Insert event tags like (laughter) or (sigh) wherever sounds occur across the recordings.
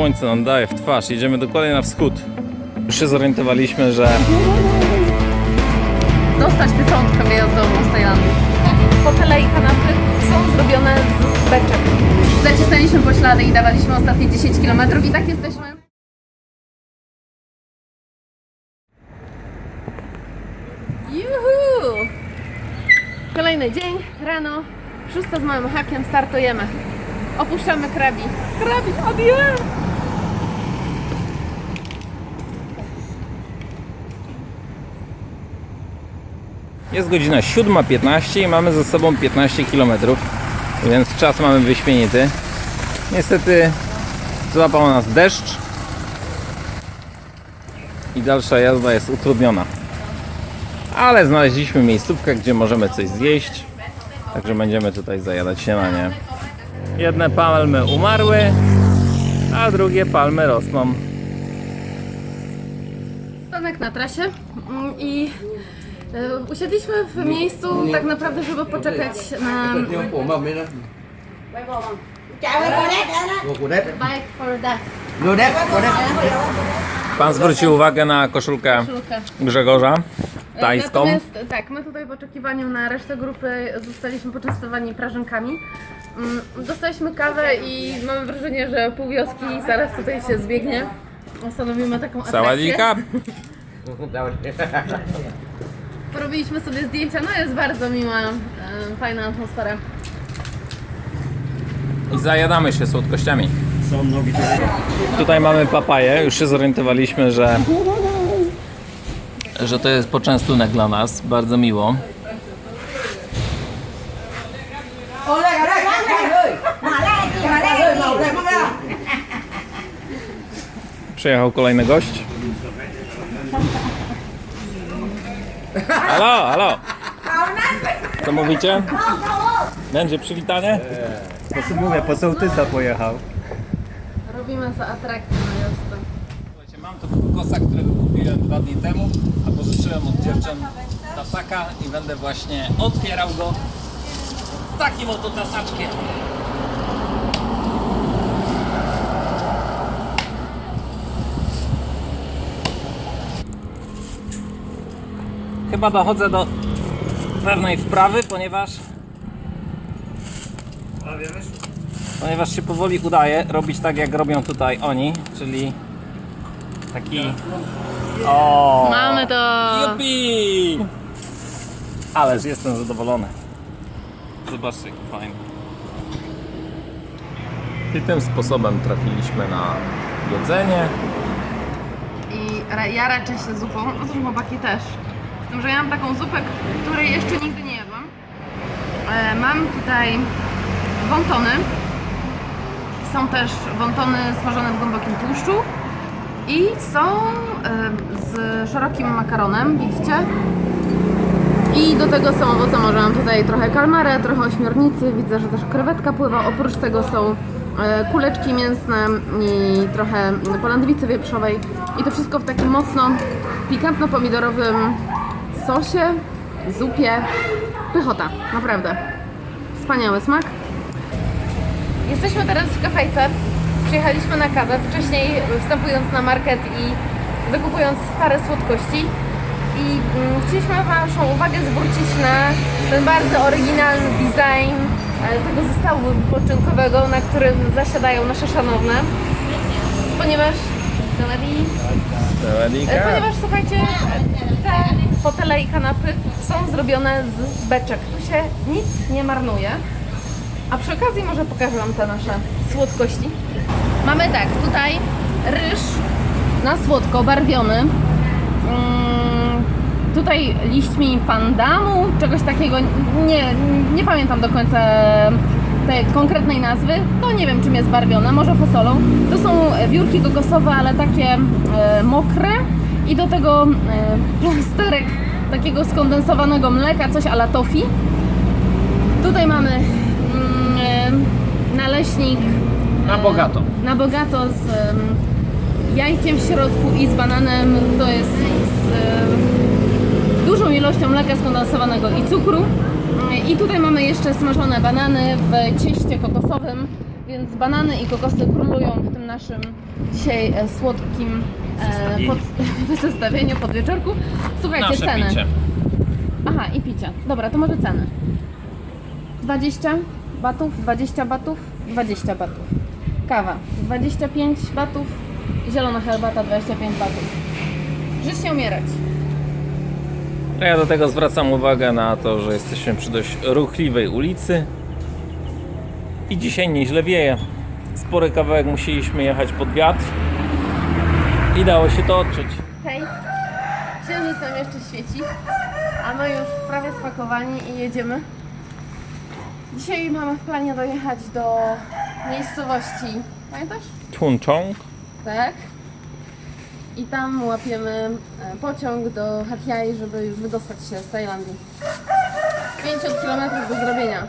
Słońce nam daje w twarz, jedziemy dokładnie na wschód. Już się zorientowaliśmy, że dostać pieczątkę wyjazdową z Tajlandii. Fotele i kanapy są zrobione z beczek. Zacisnęliśmy poślady i dawaliśmy ostatnie 10 km i tak jesteśmy. Juhu! Kolejny dzień, rano, szósta z małym hakiem, startujemy. Opuszczamy krabi. Krabi, adieu! Jest godzina 7.15 i mamy ze sobą 15 km, więc czas mamy wyśmienity. Niestety złapał nas deszcz i dalsza jazda jest utrudniona. Ale znaleźliśmy miejscówkę, gdzie możemy coś zjeść, także będziemy tutaj zajadać śniadanie. Jedne palmy umarły, a drugie palmy rosną. Stanek na trasie mm, i usiedliśmy w miejscu tak naprawdę, żeby poczekać na bike for that. Có đét Pan zwrócił uwagę na koszulkę koszulkę. Grzegorza tajską. Natomiast tak, my tutaj w oczekiwaniu na resztę grupy zostaliśmy poczęstowani prażynkami. Mm, Dostaliśmy kawę i mamy wrażenie, że pół wioski zaraz tutaj się zbiegnie. Stanowimy taką atrakcję. Sawadika. (laughs) (laughs) Porobiliśmy sobie zdjęcia, no jest bardzo miła, e, fajna atmosfera. I zajadamy się słodkościami. Są nogi Tutaj mamy papaję. Już się zorientowaliśmy, że, że to jest poczęstunek dla nas. Bardzo miło. Przyjechał kolejny gość. Halo, halo. Co mówicie? Będzie przywitanie? Mówię, po sołtysa pojechał. Robimy za atrakcję na wiosce. Słuchajcie, mam tu kosa, którego kupiłem dwa dni temu, a pożyczyłem od dziewczyn tasaka i będę właśnie otwierał go takim oto tasaczkiem. Chyba dochodzę do pewnej wprawy, ponieważ ponieważ się powoli udaje robić tak jak robią tutaj oni, czyli taki o Mamy to! Jupi! Ależ jestem zadowolony. Zobaczcie, jak fajnie. I tym sposobem trafiliśmy na jedzenie. I ra- ja raczej się zupą, a zresztą chłopaki też. Tym, że ja mam taką zupę, której jeszcze nigdy nie jadłam. E, mam tutaj wontony. Są też wontony smażone w głębokim tłuszczu. I są e, z szerokim makaronem, widzicie? I do tego są owoce morza. Mam tutaj trochę kalmarę, trochę ośmiornicy. Widzę, że też krewetka pływa. Oprócz tego są e, kuleczki mięsne i trochę polandwicy wieprzowej. I to wszystko w takim mocno pikantno-pomidorowym sosie, zupie. Pychota, naprawdę. Wspaniały smak. Jesteśmy teraz w kafejce. Przyjechaliśmy na kawę, wcześniej wstępując na market i wykupując parę słodkości. I mm, chcieliśmy Waszą uwagę zwrócić na ten bardzo oryginalny design e, tego zestawu wypoczynkowego, na którym zasiadają nasze szanowne. Ponieważ... E, Ponieważ słuchajcie, te fotele i kanapy są zrobione z beczek. Tu się nic nie marnuje. A przy okazji może pokażę Wam te nasze słodkości. Mamy tak, tutaj ryż na słodko barwiony. Mm, tutaj liśćmi pandamu, czegoś takiego, nie, nie pamiętam do końca tej konkretnej nazwy. To nie wiem czym jest barwione, może fasolą. To są wiórki kokosowe, ale takie e, mokre i do tego e, plasterek takiego skondensowanego mleka, coś ala tofi. Tutaj mamy mm, e, naleśnik Na bogato. na bogato z em, jajkiem w środku i z bananem. To jest z em, dużą ilością mleka skondensowanego i cukru. I tutaj mamy jeszcze smażone banany w cieście kokosowym, więc banany i kokosy królują w tym naszym dzisiaj e, słodkim e, pod, (laughs) zestawieniu pod wieczorku. Słuchajcie, Nasze ceny. picie. Aha, i picie. Dobra, to może ceny. 20 batów, 20 batów, 20 batów. Kawa 25 batów, zielona herbata 25 batów. Żyć nie umierać. Ja do tego zwracam uwagę na to, że jesteśmy przy dość ruchliwej ulicy i dzisiaj nieźle wieje. Spory kawałek musieliśmy jechać pod wiatr i dało się to odczuć. Hej, księżyc nam jeszcze świeci, a my już prawie spakowani i jedziemy. Dzisiaj mamy w planie dojechać do miejscowości, pamiętasz? Tunchong. Tak. I tam łapiemy e, pociąg do Hat Yai, żeby już wydostać się z Tajlandii. 50 km do zrobienia.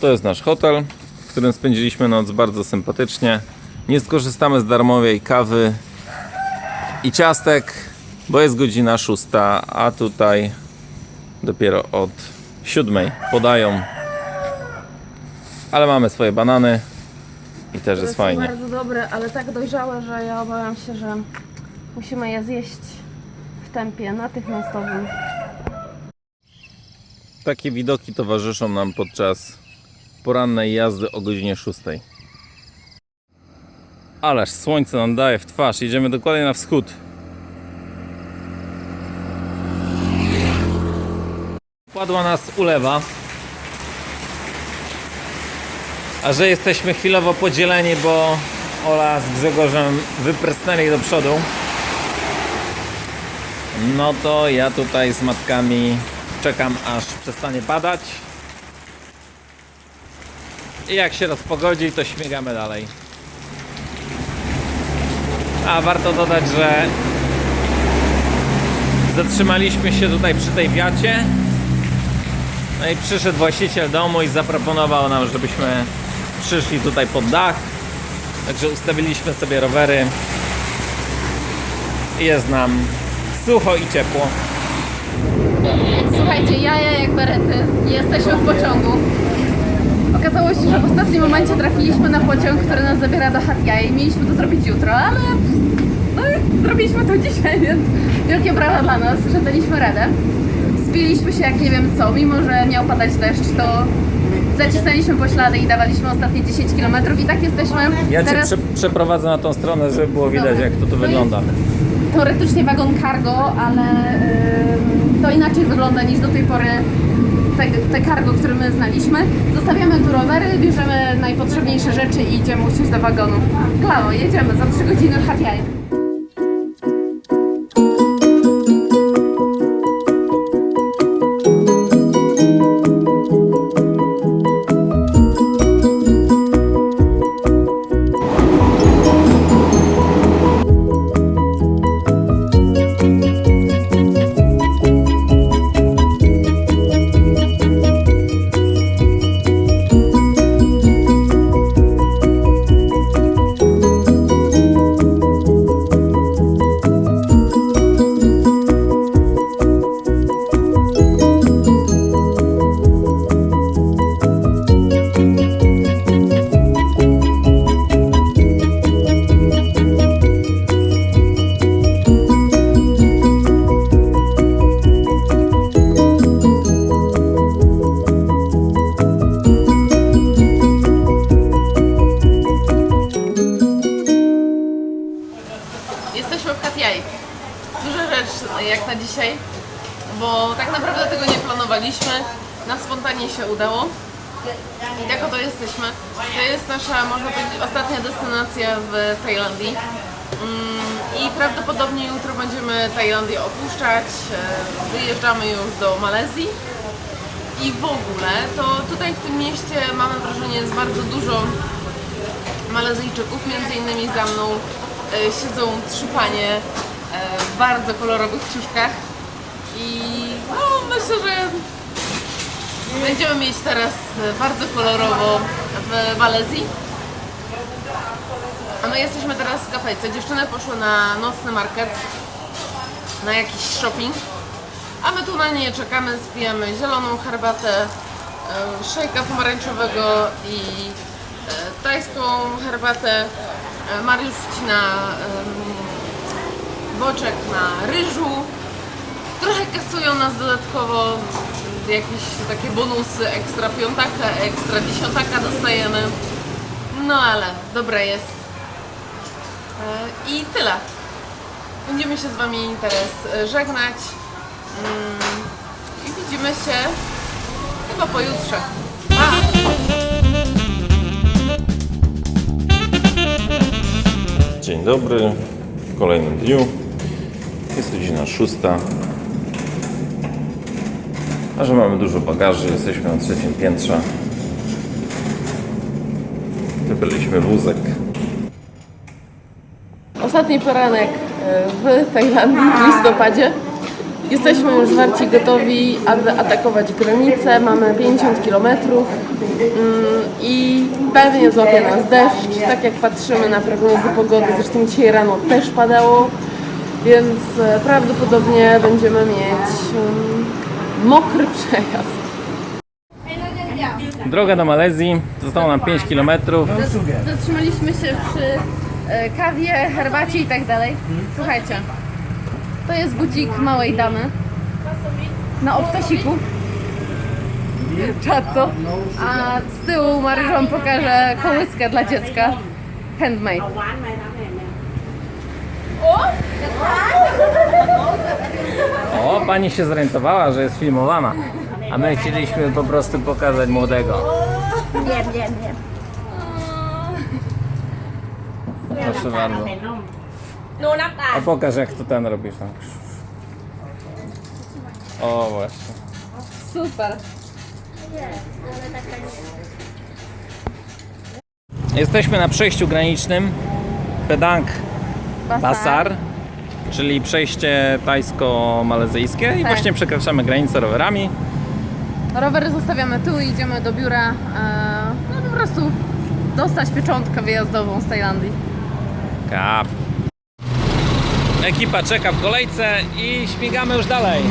To jest nasz hotel, w którym spędziliśmy noc bardzo sympatycznie. Nie skorzystamy z darmowej kawy i ciastek, bo jest godzina szósta, a tutaj dopiero od siódmej podają. Ale mamy swoje banany i też jest są fajnie. bardzo dobre, ale tak dojrzałe, że ja obawiam się, że musimy je zjeść w tempie natychmiastowym. Takie widoki towarzyszą nam podczas porannej jazdy o godzinie 6. Ależ słońce nam daje w twarz. Jedziemy dokładnie na wschód. Padła nas ulewa. A że jesteśmy chwilowo podzieleni, bo Ola z Grzegorzem wyprysnęli do przodu. No to ja tutaj z matkami czekam aż przestanie padać. I jak się rozpogodzi, to śmigamy dalej. A warto dodać, że zatrzymaliśmy się tutaj przy tej wiacie. No i przyszedł właściciel domu i zaproponował nam, żebyśmy przyszli tutaj pod dach. Także ustawiliśmy sobie rowery. I jest nam sucho i ciepło. Słuchajcie, jaja jak berety. Jesteśmy w pociągu. Okazało się, że w ostatnim momencie trafiliśmy na pociąg, który nas zabiera do Hat Yai. Mieliśmy to zrobić jutro, ale no, zrobiliśmy to (laughs) dzisiaj, więc wielkie brawa dla nas, że daliśmy radę. Spiliśmy się jak nie wiem co, mimo że miał padać deszcz, to zacisnęliśmy poślady i dawaliśmy ostatnie 10 km i tak jesteśmy Ja Cię teraz prze, przeprowadzę na tą stronę, żeby było widać Dobra. jak to tu To wygląda. teoretycznie wagon cargo, ale ym, to inaczej wygląda niż do tej pory te, te cargo, które my znaliśmy. Zostawiamy tu rowery, bierzemy najpotrzebniejsze rzeczy i idziemy usiąść do wagonu. Klawo, jedziemy za 3 godziny w jesteśmy. To jest nasza, można powiedzieć, ostatnia destynacja w Tajlandii. Mm, I prawdopodobnie jutro będziemy Tajlandię opuszczać. E, Wyjeżdżamy już do Malezji. I w ogóle to tutaj w tym mieście mamy wrażenie jest bardzo dużo Malezyjczyków, między innymi za mną e, siedzą trzy panie e, w bardzo kolorowych ciuszkach i no, myślę, że będziemy mieć teraz e, bardzo kolorowo w Malezji. A my jesteśmy teraz w kafejce. Dziewczyny poszły na nocny market, na jakiś shopping, a my tu na nie czekamy, spijamy zieloną herbatę, e, szejka pomarańczowego i e, tajską herbatę. Mariusz wcina boczek na ryżu. Trochę kasują nas dodatkowo jakieś takie bonusy, ekstra piątaka, ekstra dziesiątaka dostajemy. No ale dobre jest. E, I tyle. Będziemy się z Wami teraz e, żegnać. Mm, I widzimy się chyba pojutrze. Dzień dobry, w kolejnym dniu. Jest godzina szósta. A że mamy dużo bagaży, jesteśmy na trzecim piętrze. Wybyliśmy wózek. Ostatni poranek e, w Tajlandii w listopadzie. Jesteśmy już zwarci gotowi, aby atakować granicę. Mamy 50 km mm, i pewnie złapie nas deszcz. Tak jak patrzymy na prognozy pogody, zresztą dzisiaj rano też padało, więc e, prawdopodobnie będziemy mieć mm, mokry przejazd. Droga do Malezji, zostało nam 5 km. Zatrzymaliśmy się przy e, kawie, herbacie i tak dalej. Słuchajcie, to jest budzik małej damy na obcasiku. Czaco. A z tyłu wam pokaże kołyskę dla dziecka. Handmade. O, (laughs) pani się zorientowała, że jest filmowana. A my chcieliśmy po prostu pokazać młodego. Wiem, wiem, wiem. Proszę bardzo. หนูนับตา A pokaż jak to ten robisz. tam. O, właśnie. Super. Jesteśmy na przejściu granicznym Pedang Basar, czyli przejście tajsko-malezyjskie i Tak. właśnie przekraczamy granicę rowerami. Rowery zostawiamy tu i idziemy do biura. e, No po prostu dostać pieczątkę wyjazdową z Tajlandii. Kap. Ekipa czeka w kolejce i śmigamy już dalej.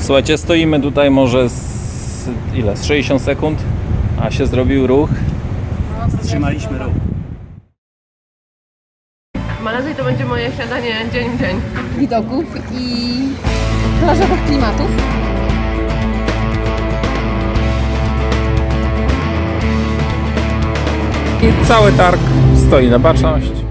Słuchajcie, stoimy tutaj może z ile? Z 60 sekund, a się zrobił ruch. Trzymaliśmy ruch. Malezji to będzie moje śniadanie dzień w dzień. Widoków i plażowych klimatów. I cały targ stoi na baczność.